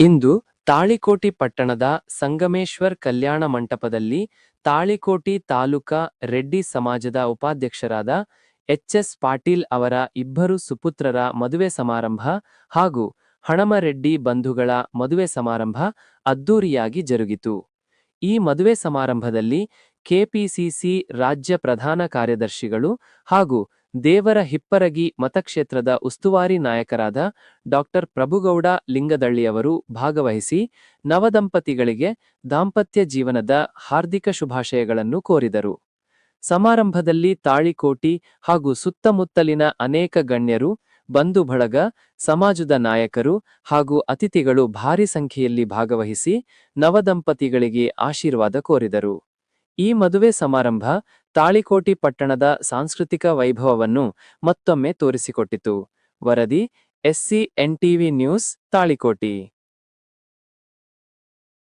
ಇಂದು ತಾಳಿಕೋಟಿ ಪಟ್ಟಣದ ಸಂಗಮೇಶ್ವರ್ ಕಲ್ಯಾಣ ಮಂಟಪದಲ್ಲಿ ತಾಳಿಕೋಟಿ ತಾಲೂಕಾ ರೆಡ್ಡಿ ಸಮಾಜದ ಉಪಾಧ್ಯಕ್ಷರಾದ ಎಚ್ಎಸ್ ಪಾಟೀಲ್ ಅವರ ಇಬ್ಬರು ಸುಪುತ್ರರ ಮದುವೆ ಸಮಾರಂಭ ಹಾಗೂ ಹಣಮರೆಡ್ಡಿ ಬಂಧುಗಳ ಮದುವೆ ಸಮಾರಂಭ ಅದ್ದೂರಿಯಾಗಿ ಜರುಗಿತು. ಈ ಮದುವೆ ಸಮಾರಂಭದಲ್ಲಿ ಕೆಪಿಸಿಸಿ ರಾಜ್ಯ ಪ್ರಧಾನ ಕಾರ್ಯದರ್ಶಿಗಳು ಹಾಗೂ ದೇವರ ಹಿಪ್ಪರಗಿ ಮತಕ್ಷೇತ್ರದ ಉಸ್ತುವಾರಿ ನಾಯಕರಾದ ಡಾಕ್ಟರ್ ಪ್ರಭುಗೌಡ ಲಿಂಗದಳ್ಳಿಯವರು ಭಾಗವಹಿಸಿ ನವದಂಪತಿಗಳಿಗೆ ದಾಂಪತ್ಯ ಜೀವನದ ಹಾರ್ದಿಕ ಶುಭಾಶಯಗಳನ್ನು ಕೋರಿದರು. ಸಮಾರಂಭದಲ್ಲಿ ತಾಳಿಕೋಟಿ ಹಾಗೂ ಸುತ್ತಮುತ್ತಲಿನ ಅನೇಕ ಗಣ್ಯರು ಬಂಧು ಬಳಗ ಸಮಾಜದ ನಾಯಕರು ಹಾಗೂ ಅತಿಥಿಗಳು ಭಾರಿ ಸಂಖ್ಯೆಯಲ್ಲಿ ಭಾಗವಹಿಸಿ ನವದಂಪತಿಗಳಿಗೆ ಆಶೀರ್ವಾದ ಕೋರಿದರು. ಈ ಮದುವೆ ಸಮಾರಂಭ ತಾಳಿಕೋಟಿ ಪಟ್ಟಣದ ಸಾಂಸ್ಕೃತಿಕ ವೈಭವವನ್ನು ಮತ್ತೊಮ್ಮೆ ತೋರಿಸಿಕೊಟ್ಟಿತು. ವರದಿ ಎಸ್ಸಿ ಎನ್ಟಿವಿ ನ್ಯೂಸ್ ತಾಳಿಕೋಟಿ.